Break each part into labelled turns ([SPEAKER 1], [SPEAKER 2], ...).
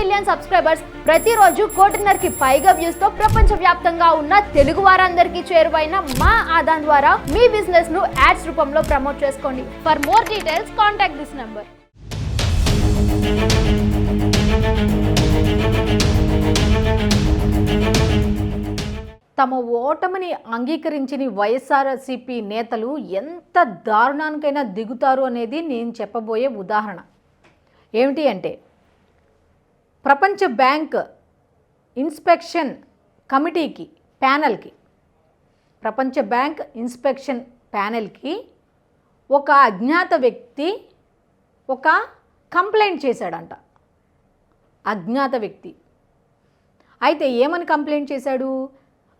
[SPEAKER 1] Million subscribers ప్రతిరోజు కోటిన్నరకి పైగా వ్యూస్తో ప్రపంచ వ్యాప్తంగా ఉన్న తెలుగు వారందరికీ చేరువైన మా ఆదాన్ ద్వారా మీ బిజినెస్ను యాడ్స్ రూపంలో ప్రమోట్ చేసుకోండి. For more details contact this number
[SPEAKER 2] తమ ఓటమిని అంగీకరించిన వైఎస్ఆర్సీపీ నేతలు ఎంత దారుణానికైనా దిగుతారు అనేది నేను చెప్పబోయే ఉదాహరణ. ఏమిటి అంటే ప్రపంచ బ్యాంక్ ఇన్స్పెక్షన్ కమిటీకి ప్యానల్కి ప్రపంచ బ్యాంక్ ఇన్స్పెక్షన్ ప్యానెల్కి ఒక అజ్ఞాత వ్యక్తి ఒక కంప్లైంట్ చేశాడంట. అజ్ఞాత వ్యక్తి. అయితే ఏమని కంప్లైంట్ చేశాడు?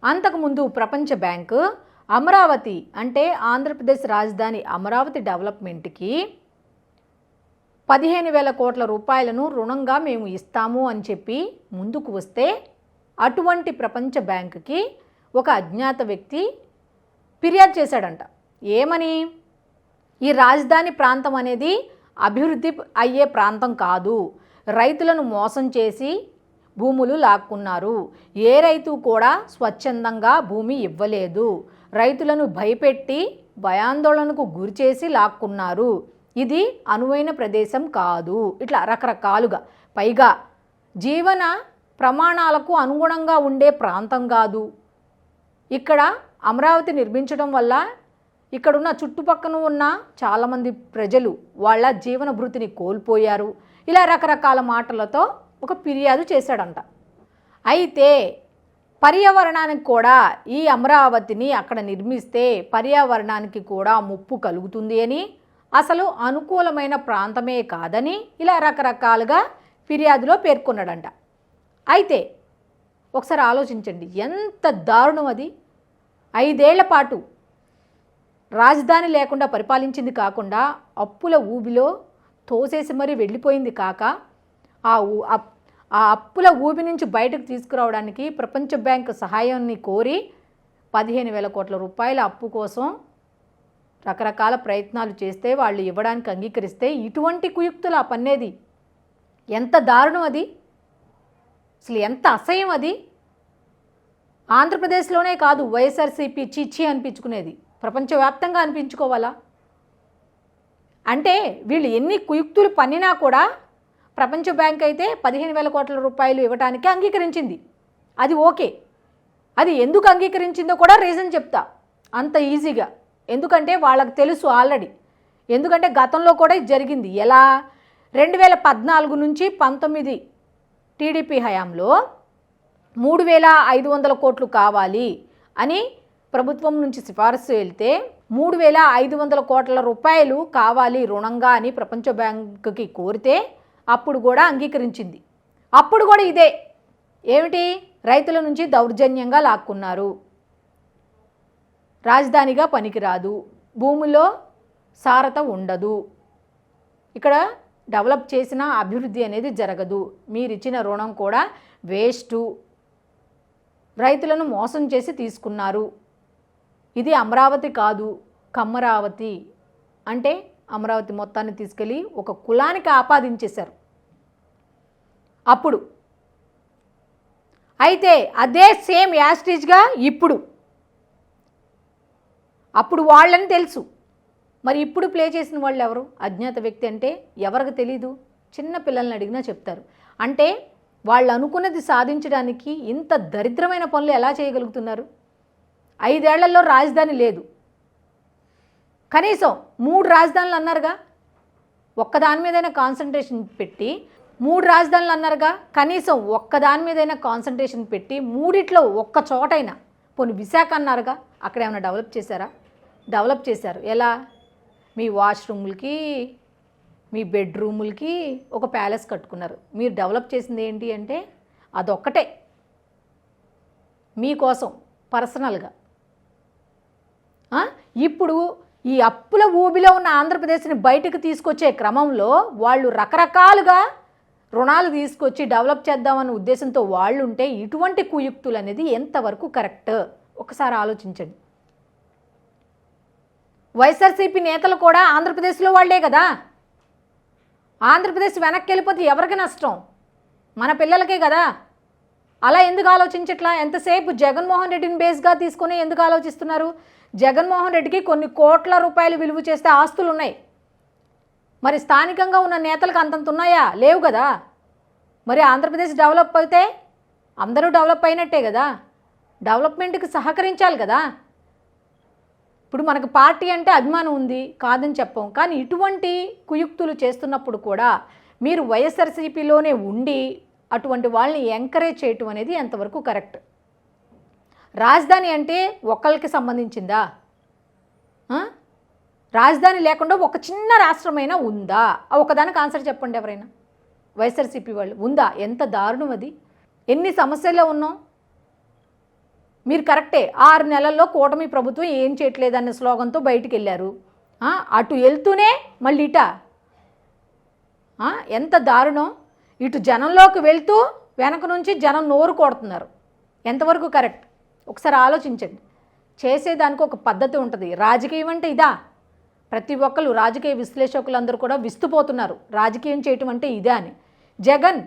[SPEAKER 2] అంతకుముందు ప్రపంచ బ్యాంకు అమరావతి అంటే ఆంధ్రప్రదేశ్ రాజధాని అమరావతి డెవలప్మెంట్కి పదిహేను వేల కోట్ల రూపాయలను రుణంగా మేము ఇస్తాము అని చెప్పి ముందుకు వస్తే అటువంటి ప్రపంచ బ్యాంకుకి ఒక అజ్ఞాత వ్యక్తి ఫిర్యాదు చేశాడంట. ఏమని? ఈ రాజధాని ప్రాంతం అనేది అభివృద్ధి అయ్యే ప్రాంతం కాదు. రైతులను మోసం చేసి భూములు లాక్కున్నారు. ఏ రైతు కూడా స్వచ్ఛందంగా భూమి ఇవ్వలేదు. రైతులను భయపెట్టి భయాందోళనకు గురిచేసి లాక్కున్నారు. ఇది అనువైన ప్రదేశం కాదు. ఇట్లా రకరకాలుగా. పైగా జీవన ప్రమాణాలకు అనుగుణంగా ఉండే ప్రాంతం కాదు. ఇక్కడ అమరావతి నిర్మించడం వల్ల ఇక్కడున్న చుట్టుపక్కన ఉన్న చాలామంది ప్రజలు వాళ్ళ జీవన భృతిని కోల్పోయారు. ఇలా రకరకాల మాటలతో ఒక ఫిర్యాదు చేశాడంట. అయితే పర్యావరణానికి కూడా ఈ అమరావతిని అక్కడ నిర్మిస్తే పర్యావరణానికి కూడా ముప్పు కలుగుతుంది అని అసలు అనుకూలమైన ప్రాంతమే కాదని ఇలా రకరకాలుగా ఫిర్యాదులో పేర్కొన్నాడంట. అయితే ఒకసారి ఆలోచించండి ఎంత దారుణం అది. ఐదేళ్ళ పాటు రాజధాని లేకుండా పరిపాలించింది కాకుండా అప్పుల ఊబిలో తోసేసి మరీ వెళ్ళిపోయింది కాక ఆ ఊ- అప్- ఆ అప్పుల ఊబి నుంచి బయటకు తీసుకురావడానికి ప్రపంచ బ్యాంక్ సహాయాన్ని కోరి పదిహేను వేల కోట్ల రూపాయల అప్పు కోసం రకరకాల ప్రయత్నాలు చేస్తే వాళ్ళు ఇవ్వడానికి అంగీకరిస్తే ఇటువంటి కుయుక్తులు ఆ పన్నేది. ఎంత దారుణం అది? అసలు ఎంత అసహ్యం అది? ఆంధ్రప్రదేశ్లోనే కాదు వైఎస్ఆర్సీపీ చిచ్చి అనిపించుకునేది. ప్రపంచవ్యాప్తంగా అనిపించుకోవాలా? అంటే వీళ్ళు ఎన్ని కుయుక్తులు పన్నినా కూడా ప్రపంచ బ్యాంక్ అయితే పదిహేను వేల కోట్ల రూపాయలు ఇవ్వడానికి అంగీకరించింది. అది ఓకే. అది ఎందుకు అంగీకరించిందో కూడా రీజన్ చెప్తా. అంత ఈజీగా. ఎందుకంటే వాళ్ళకి తెలుసు ఆల్రెడీ. ఎందుకంటే గతంలో కూడా ఇది జరిగింది. ఎలా? రెండు వేల పద్నాలుగు నుంచి పంతొమ్మిది టీడీపీ హయాంలో మూడు వేల ఐదు వందల కోట్లు కావాలి అని ప్రభుత్వం నుంచి సిఫారసు వెళ్తే మూడు వేల ఐదు వందల కోట్ల రూపాయలు కావాలి రుణంగా అని ప్రపంచ బ్యాంకుకి కోరితే అప్పుడు కూడా అంగీకరించింది. అప్పుడు కూడా ఇదే. ఏమిటి? రైతుల నుంచి దౌర్జన్యంగా లాక్కున్నారు. రాజధానిగా పనికిరాదు. భూమిలో సారత ఉండదు. ఇక్కడ డెవలప్ చేసిన అభివృద్ధి అనేది జరగదు. మీరిచ్చిన రుణం కూడా వేస్టు. రైతులను మోసం చేసి తీసుకున్నారు. ఇది అమరావతి కాదు కమ్మరావతి. అంటే అమరావతి మొత్తాన్ని తీసుకెళ్ళి ఒక కులానికి ఆపాదించేశారు. అప్పుడు. అయితే అదే సేమ్ యాస్టేజ్గా ఇప్పుడు. అప్పుడు వాళ్ళని తెలుసు. మరి ఇప్పుడు ప్లే చేసిన వాళ్ళు ఎవరు? అజ్ఞాత వ్యక్తి అంటే ఎవరికి తెలీదు? చిన్న పిల్లల్ని అడిగినా చెప్తారు. అంటే వాళ్ళు అనుకున్నది సాధించడానికి ఇంత దరిద్రమైన పనులు ఎలా చేయగలుగుతున్నారు? ఐదేళ్ళలో రాజధాని లేదు. కనీసం మూడు రాజధానులు అన్నారుగా? ఒక్కదాని మీదైనా కాన్సన్ట్రేషన్ పెట్టి మూడు రాజధానులు అన్నారుగా? కనీసం ఒక్కదాని మీదైనా కాన్సన్ట్రేషన్ పెట్టి మూడిట్లో ఒక్క చోటైనా. పోనీ విశాఖ అన్నారుగా? అక్కడ ఏమైనా డెవలప్ చేశారా? డెవలప్ చేశారు. ఎలా? మీ వాష్రూములకి మీ బెడ్రూములకి ఒక ప్యాలెస్ కట్టుకున్నారు. మీరు డెవలప్ చేసింది ఏంటి అంటే అదొక్కటే. మీకోసం పర్సనల్గా. ఇప్పుడు ఈ అప్పుల ఊబిలో ఉన్న ఆంధ్రప్రదేశ్ని బయటకు తీసుకొచ్చే క్రమంలో వాళ్ళు రకరకాలుగా రుణాలు తీసుకొచ్చి డెవలప్ చేద్దామన్న ఉద్దేశంతో వాళ్ళు ఉంటే ఇటువంటి కుయుక్తులు అనేది ఎంతవరకు కరెక్ట్? ఒకసారి ఆలోచించండి. వైఎస్ఆర్సీపీ నేతలు కూడా ఆంధ్రప్రదేశ్లో వాళ్ళే కదా? ఆంధ్రప్రదేశ్ వెనక్కి వెళ్ళిపోతే ఎవరికి నష్టం? మన పిల్లలకే కదా? అలా ఎందుకు ఆలోచించట్లా? ఎంతసేపు జగన్మోహన్ రెడ్డిని బేస్గా తీసుకొని ఎందుకు ఆలోచిస్తున్నారు? జగన్మోహన్ రెడ్డికి కొన్ని కోట్ల రూపాయలు విలువ చేస్తే ఆస్తులు ఉన్నాయి మరి స్థానికంగా ఉన్న నేతలకు అంతంత ఉన్నాయా? లేవు కదా? మరి ఆంధ్రప్రదేశ్ డెవలప్ అయితే అందరూ డెవలప్ అయినట్టే కదా? డెవలప్మెంట్కి సహకరించాలి కదా? ఇప్పుడు మనకు పార్టీ అంటే అభిమానం ఉంది కాదని చెప్పం. కానీ ఇటువంటి కుయుక్తులు చేస్తున్నప్పుడు కూడా మీరు వైఎస్ఆర్సీపీలోనే ఉండి అటువంటి వాళ్ళని ఎంకరేజ్ చేయటం అనేది ఎంతవరకు కరెక్ట్? రాజధాని అంటే ఒకళ్ళకి సంబంధించిందా? రాజధాని లేకుండా ఒక చిన్న రాష్ట్రమైనా ఉందా? ఒకదానికి ఆన్సర్ చెప్పండి ఎవరైనా. వైఎస్ఆర్సీపీ వాళ్ళు ఉందా? ఎంత దారుణం అది. ఎన్ని సమస్యల్లో ఉన్నాం? మీరు కరెక్టే ఆరు నెలల్లో కూటమి ప్రభుత్వం ఏం చేయట్లేదన్న స్లోగన్తో బయటికి వెళ్ళారు అటు వెళ్తూనే మళ్ళీ ఇట. ఎంత దారుణం. ఇటు జనంలోకి వెళ్తూ వెనక నుంచి జనం నోరు కొడుతున్నారు. ఎంతవరకు కరెక్ట్? ఒకసారి ఆలోచించండి. చేసేదానికి ఒక పద్ధతి ఉంటుంది. రాజకీయం అంటే ఇదా? ప్రతి ఒక్కరు రాజకీయ విశ్లేషకులందరూ కూడా విస్తుపోతున్నారు. రాజకీయం చేయటం అంటే ఇదే అని. జగన్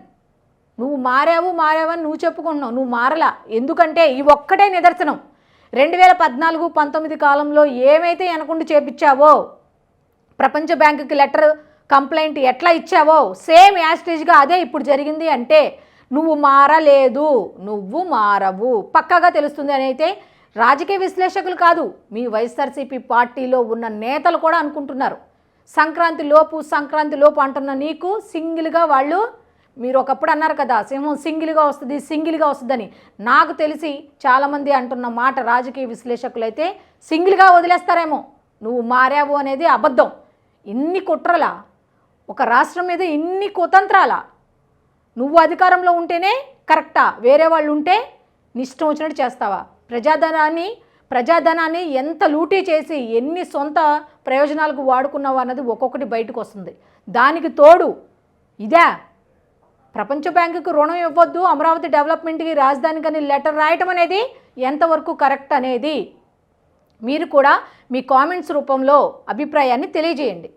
[SPEAKER 2] నువ్వు మారావు మారావని నువ్వు చెప్పుకుంటున్నావు. నువ్వు మారలా. ఎందుకంటే ఈ ఒక్కటే నిదర్శనం. రెండు వేల పద్నాలుగు పంతొమ్మిది కాలంలో ఏమైతే వెనకుండి చేపించావో ప్రపంచ బ్యాంకుకి లెటర్ కంప్లైంట్ ఎట్లా ఇచ్చావో సేమ్ యాస్టేజ్గా అదే ఇప్పుడు జరిగింది అంటే నువ్వు మారలేదు. నువ్వు మారవు. పక్కాగా తెలుస్తుంది అని అయితే రాజకీయ విశ్లేషకులు కాదు మీ వైఎస్ఆర్సీపీ పార్టీలో ఉన్న నేతలు కూడా అనుకుంటున్నారు. సంక్రాంతి లోపు సంక్రాంతి లోపు అంటున్న నీకు సింగిల్గా వాళ్ళు మీరు ఒకప్పుడు అన్నారు కదా సింహం సింగిల్గా వస్తుంది సింగిల్గా వస్తుందని. నాకు తెలిసి చాలామంది అంటున్న మాట రాజకీయ విశ్లేషకులు అయితే సింగిల్గా వదిలేస్తారేమో. నువ్వు మారావు అనేది అబద్ధం. ఇన్ని కుట్రలా ఒక రాష్ట్రం మీద ఇన్ని కుతంత్రాల నువ్వు అధికారంలో ఉంటేనే కరెక్టా? వేరే వాళ్ళు ఉంటే నిష్టం వచ్చినట్టు చేస్తావా? ప్రజాధనాన్ని ప్రజాధనాన్ని ఎంత లూటీ చేసి ఎన్ని సొంత ప్రయోజనాలకు వాడుకున్నావు అన్నది ఒక్కొక్కటి బయటకు వస్తుంది. దానికి తోడు ఇదే. ప్రపంచ బ్యాంకుకు రుణం ఇవ్వద్దు అమరావతి డెవలప్మెంట్కి రాజధానికి అని లెటర్ రాయటం అనేది ఎంతవరకు కరెక్ట్ అనేది? మీరు కూడా మీ కామెంట్స్ రూపంలో అభిప్రాయాన్ని తెలియజేయండి.